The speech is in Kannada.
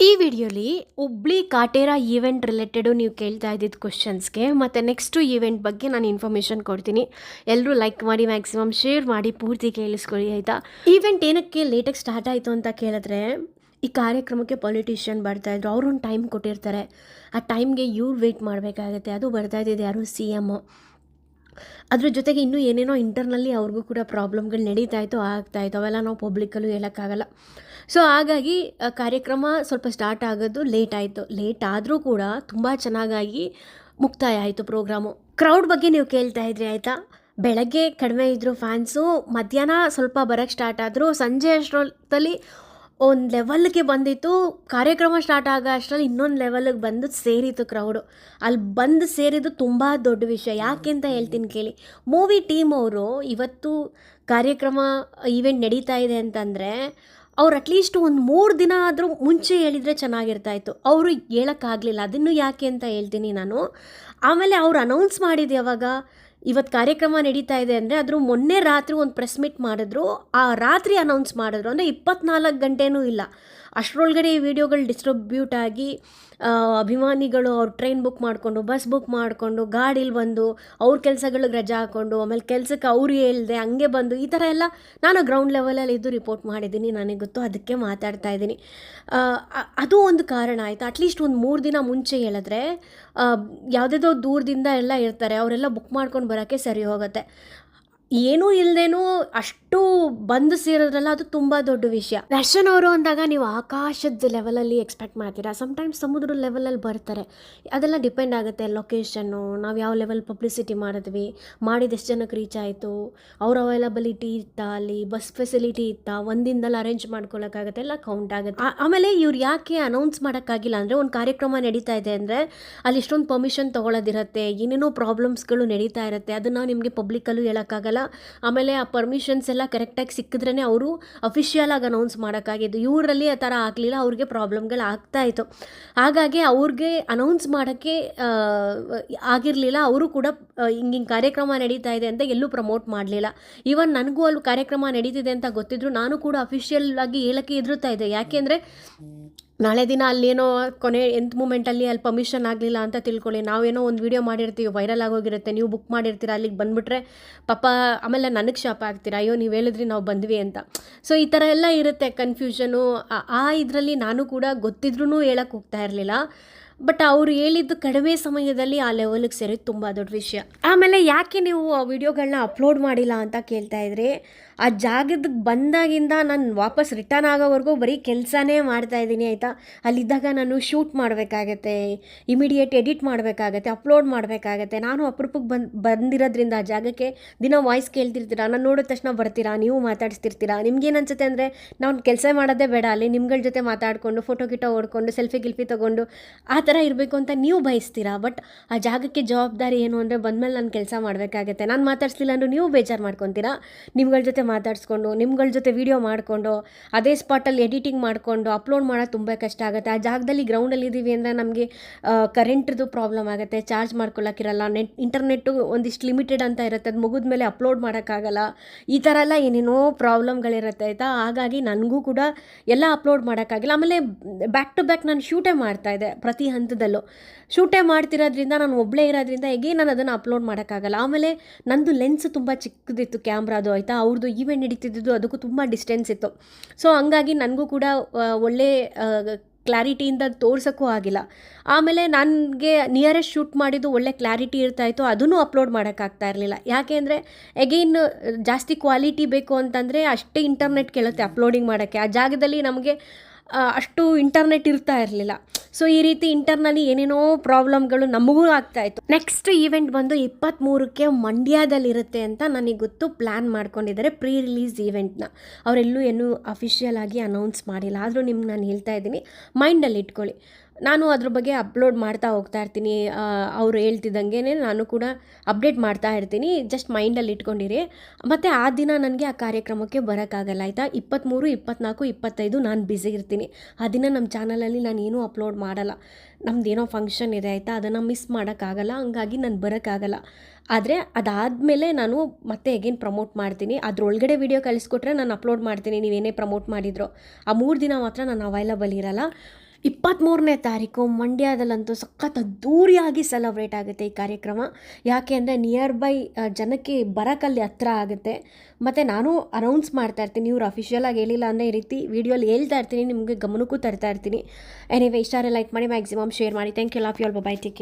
ಈ ವಿಡಿಯೋಲಿ ಹುಬ್ಳಿ ಕಾಟೇರ ಈವೆಂಟ್ ರಿಲೇಟೆಡು ನೀವು ಕೇಳ್ತಾ ಇದ್ದಿದ್ದ ಕ್ವಶನ್ಸ್ಗೆ ಮತ್ತು ನೆಕ್ಸ್ಟು ಈವೆಂಟ್ ಬಗ್ಗೆ ನಾನು ಇನ್ಫಾರ್ಮೇಷನ್ ಕೊಡ್ತೀನಿ. ಎಲ್ಲರೂ ಲೈಕ್ ಮಾಡಿ ಮ್ಯಾಕ್ಸಿಮಮ್ ಶೇರ್ ಮಾಡಿ, ಪೂರ್ತಿ ಕೇಳಿಸ್ಕೊಳ್ಳಿ, ಆಯಿತಾ? ಈವೆಂಟ್ ಏನಕ್ಕೆ ಲೇಟಾಗಿ ಸ್ಟಾರ್ಟ್ ಆಯಿತು ಅಂತ ಕೇಳಿದ್ರೆ, ಈ ಕಾರ್ಯಕ್ರಮಕ್ಕೆ ಪೊಲಿಟಿಷಿಯನ್ ಬರ್ತಾಯಿದ್ರು ಅವ್ರೊಂದು ಟೈಮ್ ಕೊಟ್ಟಿರ್ತಾರೆ. ಆ ಟೈಮ್ಗೆ ಇವ್ರು ವೆಯ್ಟ್ ಮಾಡಬೇಕಾಗತ್ತೆ. ಅದು ಬರ್ತಾ ಇದ್ದಿದ್ದು ಯಾರು? ಸಿ ಎಮ್ಮು ಅದ್ರ ಜೊತೆಗೆ ಇನ್ನೂ ಏನೇನೋ ಇಂಟರ್ನಲ್ಲಿ ಅವ್ರಿಗೂ ಕೂಡ ಪ್ರಾಬ್ಲಮ್ಗಳು ನಡೀತಾ ಇತ್ತು, ಆಗ್ತಾ ಇತ್ತು. ಅವೆಲ್ಲ ನಾವು ಪಬ್ಲಿಕಲ್ಲೂ ಹೇಳೋಕ್ಕಾಗಲ್ಲ. ಸೊ ಹಾಗಾಗಿ ಕಾರ್ಯಕ್ರಮ ಸ್ವಲ್ಪ ಸ್ಟಾರ್ಟ್ ಆಗೋದು ಲೇಟ್ ಆಯಿತು. ಲೇಟ್ ಆದರೂ ಕೂಡ ತುಂಬ ಚೆನ್ನಾಗಾಗಿ ಮುಕ್ತಾಯ ಆಯಿತು ಪ್ರೋಗ್ರಾಮು ಕ್ರೌಡ್ ಬಗ್ಗೆ ನೀವು ಕೇಳ್ತಾ ಇದ್ರಿ ಆಯಿತಾ? ಬೆಳಗ್ಗೆ ಕಡಿಮೆ ಇದ್ದರು ಫ್ಯಾನ್ಸು ಮಧ್ಯಾಹ್ನ ಸ್ವಲ್ಪ ಬರೋಕ್ಕೆ ಸ್ಟಾರ್ಟ್ ಆದರು, ಸಂಜೆ ಅಷ್ಟರಲ್ಲಿ ಒಂದು ಲೆವೆಲ್ಗೆ ಬಂದಿತ್ತು, ಕಾರ್ಯಕ್ರಮ ಸ್ಟಾರ್ಟ್ ಆಗೋ ಅಷ್ಟರಲ್ಲಿ ಇನ್ನೊಂದು ಲೆವೆಲ್ಗೆ ಬಂದು ಸೇರಿತು ಕ್ರೌಡು ಅಲ್ಲಿ ಬಂದು ಸೇರಿದ್ದು ತುಂಬ ದೊಡ್ಡ ವಿಷಯ. ಯಾಕೆ ಅಂತ ಹೇಳ್ತೀನಿ ಕೇಳಿ ಮೂವಿ ಟೀಮ್ ಅವರು ಇವತ್ತು ಕಾರ್ಯಕ್ರಮ ಈವೆಂಟ್ ನಡೀತಾ ಇದೆ ಅಂತಂದರೆ, ಅವ್ರು ಅಟ್ಲೀಸ್ಟ್ ಒಂದು ಮೂರು ದಿನ ಆದರೂ ಮುಂಚೆ ಹೇಳಿದರೆ ಚೆನ್ನಾಗಿರ್ತಾಯಿತ್ತು ಅವರು ಹೇಳೋಕ್ಕಾಗಲಿಲ್ಲ ಅದನ್ನು ಯಾಕೆ ಅಂತ ಹೇಳ್ತೀನಿ ನಾನು. ಆಮೇಲೆ ಅವ್ರು ಅನೌನ್ಸ್ ಮಾಡಿದ್ದು ಯಾವಾಗ? ಇವತ್ತು ಕಾರ್ಯಕ್ರಮ ನಡೀತಾ ಇದೆ ಅಂದರೆ ಅದ್ರ ಮೊನ್ನೆ ರಾತ್ರಿ ಒಂದು ಪ್ರೆಸ್ ಮೀಟ್ ಮಾಡಿದ್ರು, ಆ ರಾತ್ರಿ ಅನೌನ್ಸ್ ಮಾಡಿದ್ರು. ಅಂದರೆ ಇಪ್ಪತ್ನಾಲ್ಕು ಗಂಟೆನೂ ಇಲ್ಲ. ಅಷ್ಟರೊಳಗಡೆ ಈ ವಿಡಿಯೋಗಳು ಡಿಸ್ಟ್ರಿಬ್ಯೂಟ್ ಆಗಿ ಅಭಿಮಾನಿಗಳು ಅವ್ರು ಟ್ರೈನ್ ಬುಕ್ ಮಾಡಿಕೊಂಡು ಬಸ್ ಬುಕ್ ಮಾಡಿಕೊಂಡು, ಗಾಡೀಲಿ ಬಂದು, ಅವ್ರ ಕೆಲಸಗಳಿಗೆ ರಜಾ ಹಾಕ್ಕೊಂಡು ಆಮೇಲೆ ಕೆಲಸಕ್ಕೆ ಅವ್ರು ಹೇಳ್ದೆ, ಹಂಗೆ ಬಂದು, ಈ ಥರ ಎಲ್ಲ ನಾನು ಗ್ರೌಂಡ್ ಲೆವೆಲಲ್ಲಿ ಇದ್ದು ರಿಪೋರ್ಟ್ ಮಾಡಿದ್ದೀನಿ, ನನಗೆ ಗೊತ್ತು, ಅದಕ್ಕೆ ಮಾತಾಡ್ತಾ ಇದ್ದೀನಿ. ಅದು ಒಂದು ಕಾರಣ ಆಯಿತು. ಅಟ್ಲೀಸ್ಟ್ ಒಂದು ಮೂರು ದಿನ ಮುಂಚೆ ಹೇಳಿದ್ರೆ ಯಾವುದೇದೋ ದೂರದಿಂದ ಎಲ್ಲ ಇರ್ತಾರೆ ಅವರೆಲ್ಲ ಬುಕ್ ಮಾಡ್ಕೊಂಡು ಬರೋಕ್ಕೆ ಸರಿ ಹೋಗುತ್ತೆ ಏನೂ ಇಲ್ಲದೇನೂ ಅಷ್ಟು ಬಂದು ಸೇರೋದ್ರಲ್ಲ ಅದು ತುಂಬ ದೊಡ್ಡ ವಿಷಯ. ದರ್ಶನ್ ಅವರು ಅಂದಾಗ ನೀವು ಆಕಾಶದ ಲೆವೆಲಲ್ಲಿ ಎಕ್ಸ್ಪೆಕ್ಟ್ ಮಾಡ್ತೀರಾ? ಸಮ್ಟೈಮ್ಸ್ ಸಮುದ್ರದ ಲೆವೆಲಲ್ಲಿ ಬರ್ತಾರೆ. ಅದೆಲ್ಲ ಡಿಪೆಂಡ್ ಆಗುತ್ತೆ ಲೊಕೇಶನ್ನು ನಾವು ಯಾವ ಲೆವೆಲ್ ಪಬ್ಲಿಸಿಟಿ ಮಾಡಿದ್ವಿ, ಮಾಡಿದ ಎಷ್ಟು ಜನಕ್ಕೆ ರೀಚ್ ಆಯಿತು, ಅವ್ರ ಅವೈಲಬಿಲಿಟಿ ಇತ್ತಾ ಅಲ್ಲಿ ಬಸ್ ಫೆಸಿಲಿಟಿ ಇತ್ತಾ ಒಂದಿಂದಲ್ಲ ಅರೇಂಜ್ ಮಾಡ್ಕೊಳ್ಳೋಕ್ಕಾಗತ್ತೆ ಎಲ್ಲ ಕೌಂಟ್ ಆಗುತ್ತೆ. ಆಮೇಲೆ ಇವ್ರು ಯಾಕೆ ಅನೌನ್ಸ್ ಮಾಡೋಕ್ಕಾಗಿಲ್ಲ ಅಂದರೆ ಒಂದು ಕಾರ್ಯಕ್ರಮ ನಡೀತಾ ಇದೆ ಅಂದರೆ ಅಲ್ಲಿ ಇಷ್ಟೊಂದು ಪರ್ಮಿಷನ್ ತೊಗೊಳ್ಳೋದಿರುತ್ತೆ ಏನೇನೋ ಪ್ರಾಬ್ಲಮ್ಸ್ಗಳು ನಡೀತಾ ಇರುತ್ತೆ, ಅದನ್ನು ನಿಮಗೆ ಪಬ್ಲಿಕಲ್ಲೂ ಹೇಳೋಕ್ಕಾಗಲ್ಲ. ಆಮೇಲೆ ಆ ಪರ್ಮಿಷನ್ಸ್ ಎಲ್ಲ ಕರೆಕ್ಟಾಗಿ ಸಿಕ್ಕಿದ್ರೇ ಅವರು ಅಫಿಷಿಯಲ್ ಆಗಿ ಅನೌನ್ಸ್ ಮಾಡೋಕ್ಕಾಗಿದ್ದು. ಇವರಲ್ಲಿ ಆ ಥರ ಆಗಲಿಲ್ಲ, ಅವ್ರಿಗೆ ಪ್ರಾಬ್ಲಮ್ಗಳು ಆಗ್ತಾ ಇತ್ತು. ಹಾಗಾಗಿ ಅವ್ರಿಗೆ ಅನೌನ್ಸ್ ಮಾಡೋಕ್ಕೆ ಆಗಿರಲಿಲ್ಲ. ಅವರು ಕೂಡ ಹಿಂಗೆ ಹಿಂಗೆ ಕಾರ್ಯಕ್ರಮ ನಡೀತಾ ಇದೆ ಅಂತ ಎಲ್ಲೂ ಪ್ರಮೋಟ್ ಮಾಡಲಿಲ್ಲ. ಈವನ್ ನನಗೂ ಅಲ್ಲಿ ಕಾರ್ಯಕ್ರಮ ನಡೀತಿದೆ ಅಂತ ಗೊತ್ತಿದ್ರು, ನಾನು ಕೂಡ ಅಫಿಷಿಯಲ್ ಆಗಿ ಹೇಳಕ್ಕೆ ಎದುರುತ್ತಾ ಇದೆ ಯಾಕೆಂದರೆ ನಾಳೆ ದಿನ ಅಲ್ಲೇನೋ ಕೊನೆ ಎಂತ್ ಮೂಮೆಂಟಲ್ಲಿ ಅಲ್ಲಿ ಪರ್ಮಿಷನ್ ಆಗಲಿಲ್ಲ ಅಂತ ತಿಳ್ಕೊಳ್ಳಿ. ನಾವೇನೋ ಒಂದು ವೀಡಿಯೋ ಮಾಡಿರ್ತೀವಿ ವೈರಲ್ ಆಗೋಗಿರುತ್ತೆ, ನೀವು ಬುಕ್ ಮಾಡಿರ್ತೀರ, ಅಲ್ಲಿಗೆ ಬಂದುಬಿಟ್ರೆ ಪಾಪ ಆಮೇಲೆ ನನಗೆ ಶಾಪ ಆಗ್ತೀರಾ? ಅಯ್ಯೋ, ನೀವು ಹೇಳಿದ್ರಿ ನಾವು ಬಂದ್ವಿ ಅಂತ. ಸೊ ಈ ಥರ ಎಲ್ಲ ಇರುತ್ತೆ ಕನ್ಫ್ಯೂಷನು ಆ ಇದರಲ್ಲಿ ನಾನು ಕೂಡ ಗೊತ್ತಿದ್ರೂ ಹೇಳಕ್ಕೆ ಹೋಗ್ತಾ ಇರಲಿಲ್ಲ. ಬಟ್ ಅವ್ರು ಹೇಳಿದ್ದು ಕಡಿಮೆ ಸಮಯದಲ್ಲಿ ಆ ಲೆವೆಲಿಗೆ ಸೇರಿದ್ದು ತುಂಬ ದೊಡ್ಡ ವಿಷಯ. ಆಮೇಲೆ ಯಾಕೆ ನೀವು ಆ ವಿಡಿಯೋಗಳನ್ನ ಅಪ್ಲೋಡ್ ಮಾಡಿಲ್ಲ ಅಂತ ಕೇಳ್ತಾ ಇದ್ರಿ? ಆ ಜಾಗದಕ್ಕೆ ಬಂದಾಗಿಂದ ನಾನು ವಾಪಸ್ ರಿಟರ್ನ್ ಆಗೋವರೆಗೂ ಬರೀ ಕೆಲಸನೇ ಮಾಡ್ತಾ ಇದ್ದೀನಿ, ಆಯಿತಾ? ಅಲ್ಲಿದ್ದಾಗ ನಾನು ಶೂಟ್ ಮಾಡಬೇಕಾಗತ್ತೆ ಇಮಿಡಿಯೇಟ್ ಎಡಿಟ್ ಮಾಡಬೇಕಾಗತ್ತೆ ಅಪ್ಲೋಡ್ ಮಾಡಬೇಕಾಗತ್ತೆ. ನಾನು ಅಪರೂಪಕ್ಕೆ ಬಂದು, ಬಂದಿರೋದ್ರಿಂದ ಆ ಜಾಗಕ್ಕೆ ದಿನ ವಾಯ್ಸ್ ಕೇಳ್ತಿರ್ತೀರಾ? ನಾನು ನೋಡಿದ ತಕ್ಷಣ ಬರ್ತೀರಾ? ನೀವು ಮಾತಾಡಿಸ್ತಿರ್ತೀರಾ? ನಿಮ್ಗೇನು ಅನ್ಸುತ್ತೆ ಅಂದರೆ ನಾನು ಕೆಲಸ ಮಾಡೋದೇ ಬೇಡ. ಅಲ್ಲಿ ನಿಮ್ಗಳ ಜೊತೆ ಮಾತಾಡಿಕೊಂಡು ಫೋಟೋ ಗಿಟೋ ಓಡ್ಕೊಂಡು ಸೆಲ್ಫಿ ಗಿಲ್ಫಿ ತೊಗೊಂಡು ಆ ಥರ ಇರಬೇಕು ಅಂತ ನೀವು ಬಯಸ್ತೀರಾ? ಬಟ್ ಆ ಜಾಗಕ್ಕೆ ಜವಾಬ್ದಾರಿ ಏನು ಅಂದರೆ ಬಂದಮೇಲೆ ನಾನು ಕೆಲಸ ಮಾಡಬೇಕಾಗತ್ತೆ. ನಾನು ಮಾತಾಡಿಸ್ಲಿಲ್ಲ ಅಂದರೂ ನೀವು ಬೇಜಾರು ಮಾಡ್ಕೊತೀರಾ? ನಿಮ್ಗಳ ಜೊತೆ ಮಾತಾಡಿಸ್ಕೊಂಡು, ನಿಮ್ಗಳ ಜೊತೆ ವೀಡಿಯೋ ಮಾಡಿಕೊಂಡು, ಅದೇ ಸ್ಪಾಟಲ್ಲಿ ಎಡಿಟಿಂಗ್ ಮಾಡಿಕೊಂಡು ಅಪ್ಲೋಡ್ ಮಾಡೋದು ತುಂಬ ಕಷ್ಟ ಆಗುತ್ತೆ. ಆ ಜಾಗದಲ್ಲಿ ಗ್ರೌಂಡಲ್ಲಿ ಇದ್ದೀವಿ ಅಂದರೆ ನಮಗೆ ಕರೆಂಟ್ದು ಪ್ರಾಬ್ಲಮ್ ಆಗುತ್ತೆ. ಚಾರ್ಜ್ ಮಾಡ್ಕೊಳ್ಳೋಕ್ಕಿರಲ್ಲ ನೆಟ್ ಇಂಟರ್ನೆಟ್ಟು ಒಂದಿಷ್ಟು ಲಿಮಿಟೆಡ್ ಅಂತ ಇರುತ್ತೆ. ಅದು ಮುಗಿದ ಮೇಲೆ ಅಪ್ಲೋಡ್ ಮಾಡೋಕ್ಕಾಗಲ್ಲ. ಈ ಥರ ಎಲ್ಲ ಏನೇನೋ ಪ್ರಾಬ್ಲಮ್ಗಳಿರುತ್ತೆ ಆಯಿತಾ? ಹಾಗಾಗಿ ನನಗೂ ಕೂಡ ಎಲ್ಲ ಅಪ್ಲೋಡ್ ಮಾಡೋಕ್ಕಾಗಿಲ್ಲ. ಆಮೇಲೆ ಬ್ಯಾಕ್ ಟು ಬ್ಯಾಕ್ ನಾನು ಶೂಟೇ ಮಾಡ್ತಾ ಇದ್ದೆ ಪ್ರತಿ ಹಂತದಲ್ಲೂ. ಶೂಟೇ ಮಾಡ್ತಿರೋದ್ರಿಂದ, ನಾನು ಒಬ್ಬಳೇ ಇರೋದ್ರಿಂದ, ಹೇಗೆ ನಾನು ಅದನ್ನು ಅಪ್ಲೋಡ್ ಮಾಡೋಕ್ಕಾಗಲ್ಲ. ಆಮೇಲೆ ನಂದು ಲೆನ್ಸ್ ತುಂಬ ಚಿಕ್ಕದಿತ್ತು ಕ್ಯಾಮ್ರಾದು ಆಯಿತಾ? ಅವ್ರದ್ದು ಈವೆಂಟ್ ನಡೀತಿದ್ದು ಅದಕ್ಕೂ ತುಂಬ ಡಿಸ್ಟೆನ್ಸ್ ಇತ್ತು. ಸೊ ಹಂಗಾಗಿ ನನಗೂ ಕೂಡ ಒಳ್ಳೆ ಕ್ಲಾರಿಟಿಯಿಂದ ತೋರ್ಸೋಕ್ಕೂ ಆಗಿಲ್ಲ. ಆಮೇಲೆ ನನಗೆ ನಿಯರೆಸ್ಟ್ ಶೂಟ್ ಮಾಡಿದ್ದು ಒಳ್ಳೆ ಕ್ಲಾರಿಟಿ ಇರ್ತಾಯಿತ್ತು ಅದನ್ನು ಅಪ್ಲೋಡ್ ಮಾಡೋಕ್ಕಾಗ್ತಾ ಇರಲಿಲ್ಲ. ಯಾಕೆ ಅಂದರೆ ಎಗೈನ್ ಜಾಸ್ತಿ ಕ್ವಾಲಿಟಿ ಬೇಕು ಅಂತಂದರೆ ಅಷ್ಟೇ ಇಂಟರ್ನೆಟ್ ಕೇಳುತ್ತೆ ಅಪ್ಲೋಡಿಂಗ್ ಮಾಡೋಕ್ಕೆ. ಆ ಜಾಗದಲ್ಲಿ ನಮಗೆ ಅಷ್ಟು ಇಂಟರ್ನೆಟ್ ಇರ್ತಾ ಇರಲಿಲ್ಲ. ಸೊ ಈ ರೀತಿ ಇಂಟರ್ನಲ್ಲಿ ಏನೇನೋ ಪ್ರಾಬ್ಲಮ್ಗಳು ನಮಗೂ ಆಗ್ತಾ ಇತ್ತು. ನೆಕ್ಸ್ಟ್ ಈವೆಂಟ್ ಬಂದು ಇಪ್ಪತ್ತ್ಮೂರಕ್ಕೆ ಮಂಡ್ಯದಲ್ಲಿರುತ್ತೆ ಅಂತ ನನಗೆ ಗೊತ್ತು ಪ್ಲ್ಯಾನ್ ಮಾಡ್ಕೊಂಡಿದ್ದಾರೆ ಪ್ರೀ ರಿಲೀಸ್ ಈವೆಂಟ್ನ ಅವರೆಲ್ಲೂ ಏನೂ ಅಫಿಷಿಯಲ್ ಆಗಿ ಅನೌನ್ಸ್ ಮಾಡಿಲ್ಲ. ಆದರೂ ನಿಮ್ಗೆ ನಾನು ಹೇಳ್ತಾ ಇದ್ದೀನಿ ಮೈಂಡಲ್ಲಿ ಇಟ್ಕೊಳ್ಳಿ. ನಾನು ಅದ್ರ ಬಗ್ಗೆ ಅಪ್ಲೋಡ್ ಮಾಡ್ತಾ ಹೋಗ್ತಾ ಇರ್ತೀನಿ. ಅವರು ಹೇಳ್ತಿದ್ದಂಗೆ ನಾನು ಕೂಡ ಅಪ್ಡೇಟ್ ಮಾಡ್ತಾ ಇರ್ತೀನಿ. ಜಸ್ಟ್ ಮೈಂಡಲ್ಲಿ ಇಟ್ಕೊಂಡಿರಿ. ಮತ್ತು ಆ ದಿನ ನನಗೆ ಆ ಕಾರ್ಯಕ್ರಮಕ್ಕೆ ಬರೋಕ್ಕಾಗಲ್ಲ, ಆಯಿತಾ? ಇಪ್ಪತ್ತ್ಮೂರು ಇಪ್ಪತ್ನಾಲ್ಕು, ಇಪ್ಪತ್ತೈದು ನಾನು ಬ್ಯುಸಿ ಇರ್ತೀನಿ. ಆ ದಿನ ನಮ್ಮ ಚಾನಲಲ್ಲಿ ನಾನು ಏನೂ ಅಪ್ಲೋಡ್ ಮಾಡಲ್ಲ. ನಮ್ದು ಫಂಕ್ಷನ್ ಇದೆ, ಆಯಿತಾ? ಅದನ್ನು ಮಿಸ್ ಮಾಡೋಕ್ಕಾಗಲ್ಲ. ಹಂಗಾಗಿ ನಾನು ಬರೋಕ್ಕಾಗಲ್ಲ. ಆದರೆ ಅದಾದಮೇಲೆ ನಾನು ಮತ್ತೆ ಎಗೇನ್ ಪ್ರಮೋಟ್ ಮಾಡ್ತೀನಿ. ಅದರೊಳಗಡೆ ವಿಡಿಯೋ ಕಳಿಸ್ಕೊಟ್ರೆ ನಾನು ಅಪ್ಲೋಡ್ ಮಾಡ್ತೀನಿ. ನೀವೇನೇ ಪ್ರಮೋಟ್ ಮಾಡಿದ್ರು. ಆ ಮೂರು ದಿನ ಮಾತ್ರ ನಾನು ಅವೈಲಬಲ್ ಇರಲ್ಲ. ಇಪ್ಪತ್ತ್ಮೂರನೇ ತಾರೀಕು ಮಂಡ್ಯದಲ್ಲಂತೂ ಸಖತ್ ಅದ್ದೂರಿಯಾಗಿ ಸೆಲೆಬ್ರೇಟ್ ಆಗುತ್ತೆ ಈ ಕಾರ್ಯಕ್ರಮ. ಯಾಕೆ ಅಂದರೆ ನಿಯರ್ ಬೈ ಜನಕ್ಕೆ ಬರೋಕ್ಕಲ್ಲಿ ಹತ್ರ ಆಗುತ್ತೆ. ಮತ್ತು ನಾನು ಅನೌನ್ಸ್ ಮಾಡ್ತಾ ಇರ್ತೀನಿ, ಇವ್ರು ಅಫಿಷಿಯಲಾಗಿ ಹೇಳಿಲ್ಲ ಅಂದರೆ ಈ ರೀತಿ ವೀಡಿಯೋಲಿ ಹೇಳ್ತಾ ಇರ್ತೀನಿ, ನಿಮಗೆ ಗಮನಕ್ಕೂ ತರ್ತಾ ಇರ್ತೀನಿ. ಎನಿವೆ ಇಷ್ಟಾರೆ ಲೈಕ್ ಮಾಡಿ ಮ್ಯಾಕ್ಸಿಮಮ್ ಶೇರ್ ಮಾಡಿ. Thank you love you all bye take